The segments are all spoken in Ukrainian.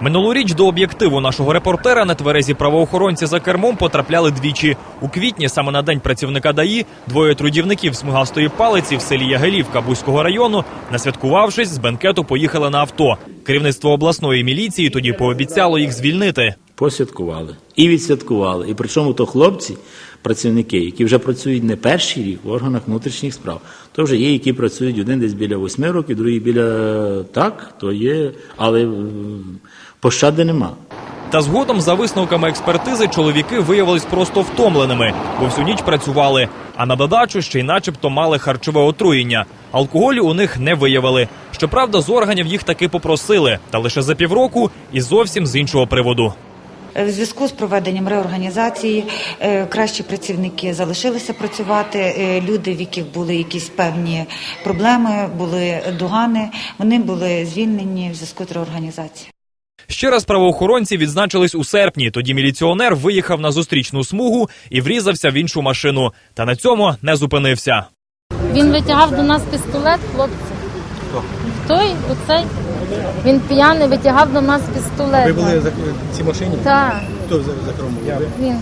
Минулоріч до об'єктиву нашого репортера нетверезі правоохоронці за кермом потрапляли двічі. У квітні, саме на день працівника ДАІ, двоє трудівників смугастої палиці в селі Ягелівка Бузького району, насвяткувавшись, з бенкету поїхали на авто. Керівництво обласної міліції тоді пообіцяло їх звільнити. Посвяткували і відсвяткували. І причому то хлопці, працівники, які вже працюють не перший рік в органах внутрішніх справ, то вже є, які працюють один десь біля восьми років, другий біля так, то є, але пощади нема. Та згодом, за висновками експертизи, чоловіки виявились просто втомленими, бо всю ніч працювали. А на додачу ще й начебто мали харчове отруєння. Алкоголю у них не виявили. Щоправда, з органів їх таки попросили, та лише за півроку і зовсім з іншого приводу. В зв'язку з проведенням реорганізації е, кращі працівники залишилися працювати. Е, Люди, в яких були якісь певні проблеми, були догани, вони були звільнені в зв'язку з реорганізацією. Ще раз правоохоронці відзначились у серпні. Тоді міліціонер виїхав на зустрічну смугу і врізався в іншу машину. Та на цьому не зупинився. Він витягав до нас пістолет, хлопці. Той, оцей. Він п'яний витягав до нас пістолет. Ви були за в цій машині? Так, Хто за, за кермом? Ви? він.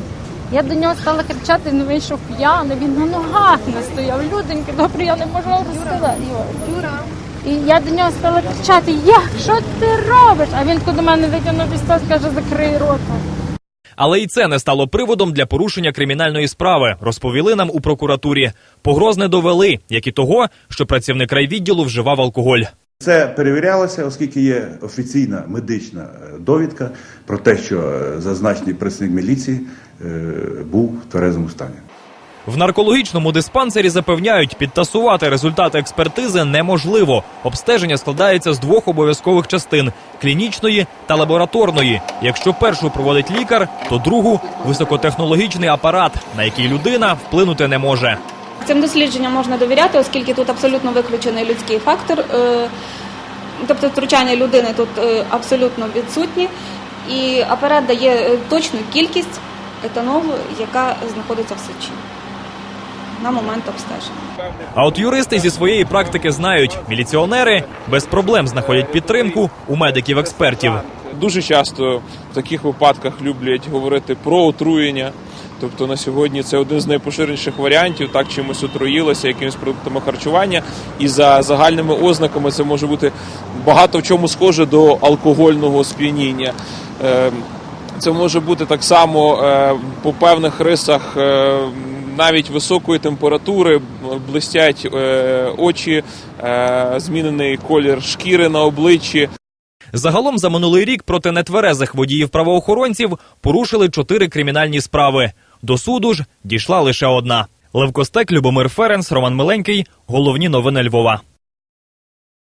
Я до нього стала кричати, він вийшов п'яний, він на ногах не стояв. Люденьки, добре, я не можу розстріляти його. І я до нього стала кричати, як, що ти робиш? А він коли до мене витягнув пістолет, каже, закрий рота. Але і це не стало приводом для порушення кримінальної справи. Розповіли нам у прокуратурі. Погроз не довели, як і того, що працівник райвідділу вживав алкоголь. Це перевірялося, оскільки є офіційна медична е, довідка про те, що е, зазначений працівник міліції е, був в тверезому стані. В наркологічному диспансері запевняють, підтасувати результати експертизи неможливо. Обстеження складається з двох обов'язкових частин клінічної та лабораторної. Якщо першу проводить лікар, то другу високотехнологічний апарат, на який людина вплинути не може. Цим дослідженням можна довіряти, оскільки тут абсолютно виключений людський фактор, е, тобто втручання людини тут е, абсолютно відсутні, і апарат дає е, точну кількість етанолу, яка знаходиться в сечі на момент обстеження. А от юристи зі своєї практики знають, міліціонери без проблем знаходять підтримку у медиків-експертів. Дуже часто в таких випадках люблять говорити про отруєння. Тобто на сьогодні це один з найпоширеніших варіантів, так чимось отруїлося, якимись продуктами харчування, і за загальними ознаками це може бути багато в чому схоже до алкогольного сп'яніння. Е, Це може бути так само е, по певних рисах е, навіть високої температури, блистять е, очі, е, змінений колір шкіри на обличчі. Загалом за минулий рік проти нетверезих водіїв правоохоронців порушили чотири кримінальні справи. До суду ж дійшла лише одна. Левкостек Любомир Ференс, Роман Миленький. Головні новини Львова.